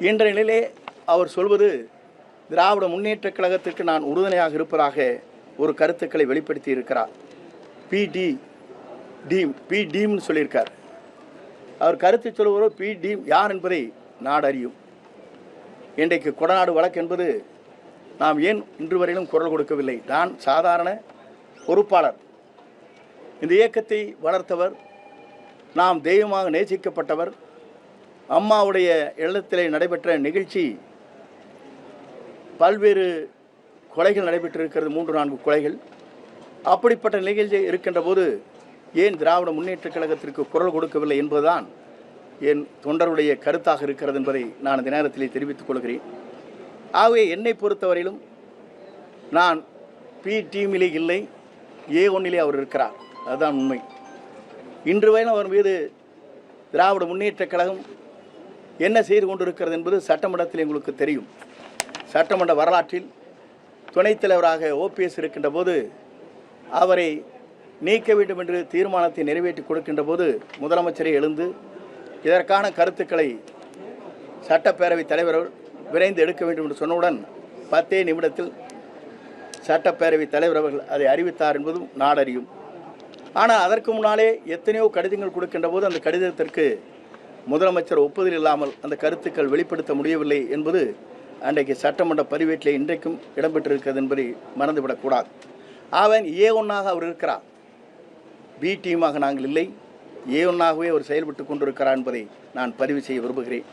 இன்றைய நிலையிலே அவர் சொல்வது திராவிட முன்னேற்றக் கழகத்திற்கு நான் உறுதுணையாக இருப்பதாக ஒரு கருத்துக்களை வெளிப்படுத்தி இருக்கிறார். பிடி டீம் பி டீம்னு சொல்லியிருக்கார். அவர் கருத்து சொல்லுவரோ பி டீம் யார் என்பதை நாடு அறியும் இன்றைக்கு கொடநாடு வழக்கு என்பது நாம் ஏன் இன்று வரையிலும் குரல் கொடுக்கவில்லை? நான் சாதாரண பொறுப்பாளர். இந்த இயக்கத்தை வளர்த்தவர் நாம் தெய்வமாக நேசிக்கப்பட்டவர் அம்மாவுடைய இல்லத்திலே நடைபெற்ற நிகழ்ச்சி பல்வேறு கொலைகள் நடைபெற்றிருக்கிறது மூன்று நான்கு கொலைகள். அப்படிப்பட்ட நிகழ்ச்சி இருக்கின்ற போது ஏன் திராவிட முன்னேற்றக் கழகத்திற்கு குரல் கொடுக்கவில்லை என்பதுதான் என் தொண்டருடைய கருத்தாக இருக்கிறது என்பதை நான் இந்த நேரத்திலே தெரிவித்துக் கொள்கிறேன். ஆகவே என்னை பொறுத்தவரையிலும் நான் பி டீமிலே இல்லை ஏ ஒன்னிலே அவர் இருக்கிறார். அதுதான் உண்மை. இன்று வரையிலும் அவர் மீது திராவிட முன்னேற்றக் கழகம் என்ன செய்து கொண்டிருக்கிறது என்பது சட்டமன்றத்தில் எங்களுக்கு தெரியும். சட்டமன்ற வரலாற்றில் துணைத் தலைவராக ஓபிஎஸ் இருக்கின்ற போது அவரை நீக்க வேண்டும் என்று தீர்மானத்தை நிறைவேற்றி கொடுக்கின்ற போது முதலமைச்சரை எழுந்து இதற்கான கருத்துக்களை சட்டப்பேரவைத் தலைவர் விரைந்து எடுக்க வேண்டும் என்று சொன்னவுடன் பத்தே நிமிடத்தில் சட்டப்பேரவைத் தலைவர் அவர்கள் அதை அறிவித்தார் என்பதும் நாடறியும். ஆனால் அதற்கு முன்னாலே எத்தனையோ கடிதங்கள் கொடுக்கின்ற போது அந்த கடிதத்திற்கு முதலமைச்சர் ஒப்புதல் இல்லாமல் அந்த கருத்துக்கள் வெளிப்படுத்த முடியவில்லை என்பது அன்றைக்கு சட்டமன்ற பதிவேட்டில் இன்றைக்கும் இடம்பெற்றிருக்கிறது என்பதை மறந்துவிடக்கூடாது. அவன் ஏ ஒன்றாக அவர் இருக்கிறார். பி டீமாக நாங்கள் இல்லை. ஏ ஒன்றாகவே அவர் செயல்பட்டு கொண்டிருக்கிறார் என்பதை நான் பதிவு செய்ய விரும்புகிறேன்.